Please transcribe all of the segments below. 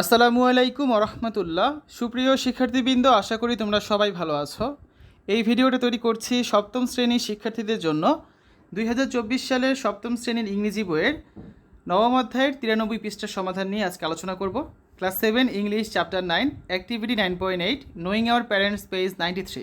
আসসালামু আলাইকুম রহমতুল্লাহ সুপ্রিয় শিক্ষার্থীবৃন্দ, আশা করি তোমরা সবাই ভালো আছো। এই ভিডিওটা তৈরি করছি সপ্তম শ্রেণির শিক্ষার্থীদের জন্য। দুই হাজার চব্বিশ সালের সপ্তম শ্রেণির ইংরেজি বইয়ের নবম অধ্যায়ের তিরানব্বই পৃষ্ঠার সমাধান নিয়ে আজকে আলোচনা করব। Class seven, English, chapter nine activity nine point eight knowing our parents page ninety three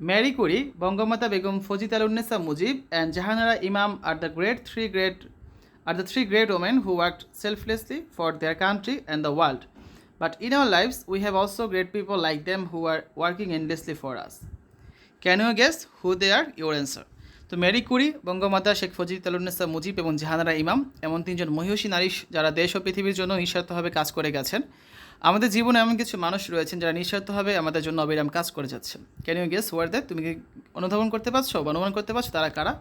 Marie Curie, Bangamata Begum Fazilatunnesa Mujib and Jahanara Imam R the great three great, R the three great women who work selflessly for their country and the world. But in our lives, we have also great people like them who are working endlessly for us. Can you guess who they are? Your answer. তো Marie Curie, Bangamata Sheikh Fazilatunnesa Mujib এবং জাহানারা ইমাম, এমন তিনজন মহিষী নারী যারা দেশ ও পৃথিবীর জন্য নিঃস্বার্থভাবে কাজ করে গেছেন। আমাদের জীবনে এমন কিছু মানুষ রয়েছেন যারা নিঃস্বার্থভাবে আমাদের জন্য অবিরাম কাজ করে যাচ্ছেন। Can you guess where that তুমি কি অনুধাবন করতে পারছ বা অনুমান করতে পারছ? তারা কারা?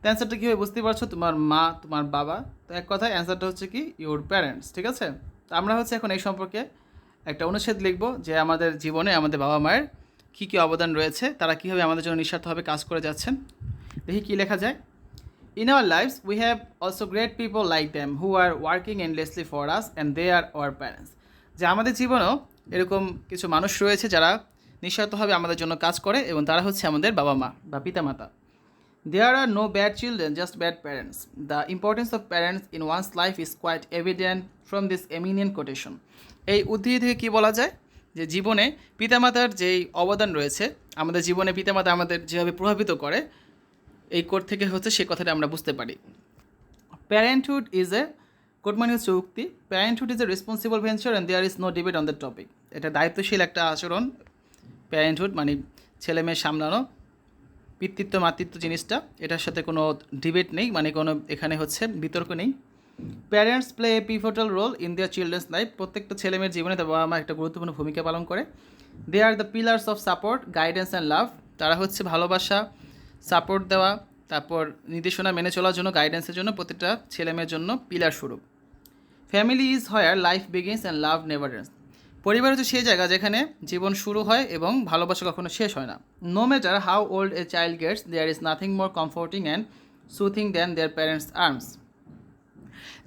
তো অ্যান্সারটা কীভাবে বুঝতে পারছ? তোমার মা, তোমার বাবা। তো এক কথায় অ্যান্সারটা হচ্ছে কি? ইউর প্যারেন্টস ঠিক আছে? তো আমরা হচ্ছে এখন এই সম্পর্কে একটা অনুচ্ছেদ লিখব যে আমাদের জীবনে আমাদের বাবা মায়ের কী কী অবদান রয়েছে, তারা কীভাবে আমাদের জন্য নিঃস্বার্থভাবে কাজ করে যাচ্ছেন। দেখি কী লেখা যায়। In our lives we have also great people like them who are working endlessly for us and they are our parents যে আমাদের জীবনেও এরকম কিছু মানুষ রয়েছে যারা নিঃস্বার্থভাবে আমাদের জন্য কাজ করে এবং তারা হচ্ছে আমাদের বাবা মা বা পিতামাতা। There are no bad children, just bad parents. The importance of parents in one's life is quite evident from this eminent quotation এই উদ্ধৃতি থেকে কী বলা যায়? যে জীবনে পিতামাতার যেই অবদান রয়েছে আমাদের জীবনে পিতামাতা আমাদের যেভাবে প্রভাবিত করে এই কোট থেকে হচ্ছে সে কথাটা আমরা বুঝতে পারি। প্যারেন্টহুড ইজ এ কোট মানে হচ্ছে উক্তি parenthood is a responsible venture and there is no debate on the topic. এটা দায়িত্বশীল একটা আচরণ প্যারেন্টহুড মানে ছেলে মেয়ে সামলানো, পিতৃত্ব, মাতৃত্ব জিনিসটা, এটার সাথে কোনো ডিবেট নেই মানে কোনো এখানে হচ্ছে বিতর্ক নেই। Parents play a pivotal role in their children's life. প্রত্যেকটা ছেলেমেয়ের জীবনে তার বাবা মা একটা গুরুত্বপূর্ণ ভূমিকা পালন করে। They are the pillars of support, guidance and love. তারা হচ্ছে ভালোবাসা, সাপোর্ট দেওয়া, তারপর নির্দেশনা মেনে চলার জন্য, গাইডেন্সের জন্য প্রত্যেকটা ছেলেমেয়ের জন্য পিলার স্বরূপ। Family is where life begins and love never পরিবার হচ্ছে সেই জায়গা যেখানে জীবন শুরু হয় এবং ভালোবাসা কখনো শেষ হয় না। No matter how old a child gets there is nothing more comforting and soothing than their parents arms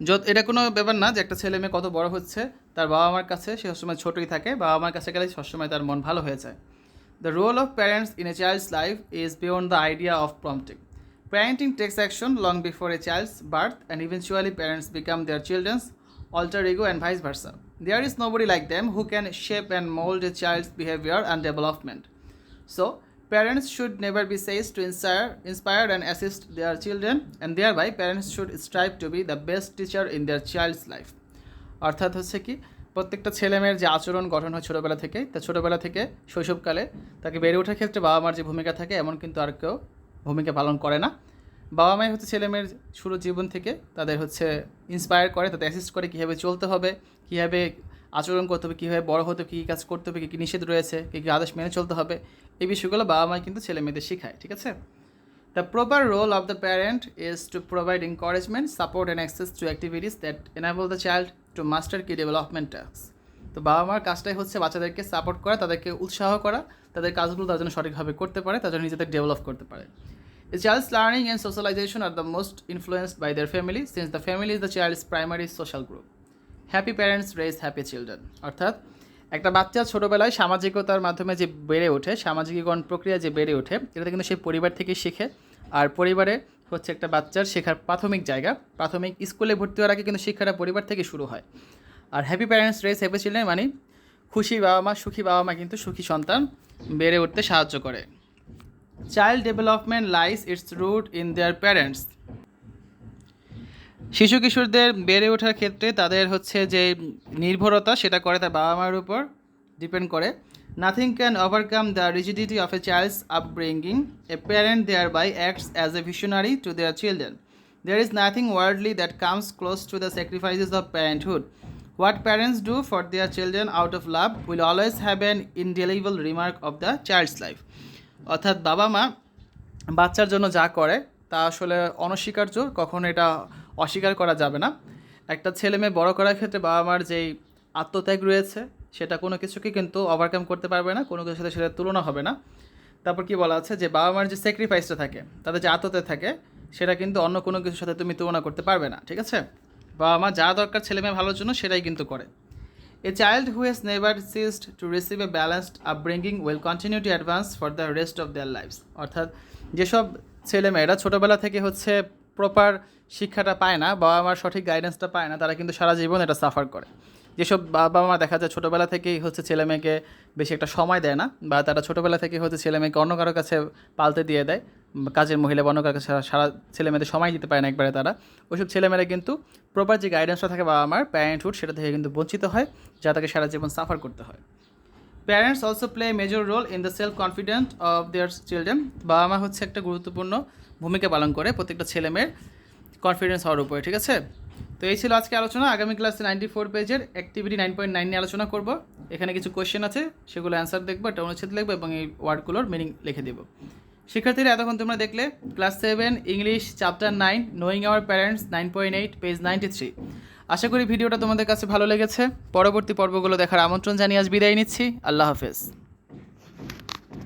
যত এটা কোনো ব্যাপার না যে একটা ছেলে মেয়ে কত বড় হচ্ছে, তার বাবা মার কাছে সে সবসময় ছোটই থাকে বাবা মার কাছে গেলে সবসময় তার মন ভালো হয়ে যায়। The role of parents in a child's life is beyond the idea of prompting Parenting takes action long before a child's birth and eventually parents become their children's alter ego and vice versa. There is nobody like them who can shape and mold a child's behavior and development. So, parents should never be seized to inspire, inspire and assist their children, and thereby parents should strive to be the best teacher in their child's life. অর্থাৎ হচ্ছে কি প্রত্যেকটা ছেলেমেয়ের যে আচরণ গঠন হয় ছোটোবেলা থেকে তা ছোটোবেলা থেকে শৈশবকালে তাকে বেড়ে ওঠার ক্ষেত্রে বাবা মার যে ভূমিকা থাকে এমন কিন্তু আর কেউ ভূমিকা পালন করে না বাবা মাই হচ্ছে ছেলেমেয়ের শুরু জীবন থেকে তাদের হচ্ছে ইন্সপায়ার করে, তাদের অ্যাসিস্ট করে কীভাবে চলতে হবে, কীভাবে আচরণ করতে হবে, কীভাবে বড় হতে কী কাজ করতে হবে, কী কী নিষেধ রয়েছে, কী কী আদেশ মেনে চলতে হবে, এই বিষয়গুলো বাবা মাই কিন্তু ছেলে মেয়েদের শেখায়, ঠিক আছে? The proper role of the parent is to provide encouragement support and access to activities that enable the child to master key development task তো বাবা মার কাজটাই হচ্ছে বাচ্চাদেরকে সাপোর্ট করা, তাদেরকে উৎসাহ করা, তাদের কাজগুলো তার জন্য সঠিকভাবে করতে পারে, তার জন্য নিজেদের ডেভেলপ করতে পারে। A child's learning and socialization are the most influenced by their family since the family is the child's primary social group. Happy parents raise happy children অর্থাৎ, একটা বাচ্চা ছোটোবেলায় সামাজিকতার মাধ্যমে যে বেড়ে ওঠে, সামাজিকীকরণ প্রক্রিয়া যে বেড়ে ওঠে এটা কিন্তু সে পরিবার থেকে শেখে। আর পরিবারে হচ্ছে একটা বাচ্চার শেখার প্রাথমিক জায়গা, প্রাথমিক স্কুলে ভর্তি হওয়ার আগে কিন্তু শিক্ষাটা পরিবার থেকে শুরু হয়। আর happy parents raise happy children মানে খুশি বাবা মা, সুখী বাবা মা কিন্তু সুখী সন্তান বেড়ে উঠতে সাহায্য করে। Child development lies its root in their parents শিশু কিশোরদের বেড়ে ওঠার ক্ষেত্রে তাদের হচ্ছে যে নির্ভরতা, সেটা করে তার বাবা মায়ের উপর ডিপেন্ড করে। Nothing can overcome the rigidity of a child's upbringing a parent thereby acts as a visionary to their children There is nothing worldly that comes close to the sacrifices of parenthood. What parents do for their children out of love will always have an indelible remark of the child's life অর্থাৎ বাবা মা বাচ্চার জন্য যা করে, তা আসলে অনস্বীকার্য, কখনো এটা অস্বীকার করা যাবে না। একটা ছেলে মেয়ে বড় করার ক্ষেত্রে বাবা মার যেই আত্মত্যাগ রয়েছে, সেটা কোনো কিছুকে কিন্তু ওভারকাম করতে পারবে না, কোনো কিছুর সাথে সেটা তুলনা হবে না। তারপর কি বলা আছে যে বাবা মার যে স্যাক্রিফাইসটা থাকে, তাদের যে আত্মত্যাগ থাকে, সেটা কিন্তু অন্য কোনো কিছুর সাথে তুমি তুলনা করতে পারবে না, ঠিক আছে? বাবা মা যা দরকার ছেলে মেয়ে ভালোর জন্য, সেটাই কিন্তু করে। A child who has never ceased to receive a balanced upbringing will continue to advance for the rest of their lives. অর্থাৎ যেসব ছেলেমেয়েরা ছোটোবেলা থেকে হচ্ছে প্রপার শিক্ষাটা পায় না, বাবা মার সঠিক গাইডেন্সটা পায় না, তারা কিন্তু সারা জীবন এটা সাফার করে। যেসব বাবা মা দেখা যায় ছোটোবেলা থেকেই হচ্ছে ছেলে মেয়েকে বেশি একটা সময় দেয় না, বা তারা ছোটোবেলা থেকে হচ্ছে ছেলে মেয়েকে অন্য কারোর কাছে পালতে দিয়ে দেয় কাজের মহিলা বা অন্য সারা- সারা ছেলে মেয়েদের সময় দিতে পারে না একবারে তারা। ওইসব ছেলেমেয়েরা কিন্তু প্রপার যে গাইডেন্সটা থাকে বাবা মার প্যারেন্টহুড সেটা থেকে কিন্তু বঞ্চিত হয়, যা তাকে সারা জীবন সাফার করতে হয়। Parents also play major role in the self confident of their children বাবা মা হচ্ছে একটা গুরুত্বপূর্ণ ভূমিকা পালন করে প্রত্যেকটা ছেলেমেয়ের কনফিডেন্স হওয়ার উপরে, ঠিক আছে? তো এই ছিল আজকে আলোচনা। আগামী ক্লাসে নাইনটি ফোর পেজের অ্যাক্টিভিটি নাইন পয়েন্ট নাইন নিয়ে আলোচনা করব। এখানে কিছু কোয়েশ্চেন আছে, সেগুলো অ্যান্সার দেখব, একটা অনুচ্ছেদ লিখব এবং এই ওয়ার্ডগুলোর মিনিং লিখে দেবো। শিক্ষার্থীরা, এতক্ষণ তোমরা দেখলে class seven English chapter nine knowing our parents nine point eight page ninety three আশা করি ভিডিওটা তোমাদের কাছে ভালো লেগেছে। পরবর্তী পর্বগুলো দেখার আমন্ত্রণ জানিয়ে আজ বিদায় নিচ্ছি। আল্লাহ হাফেজ।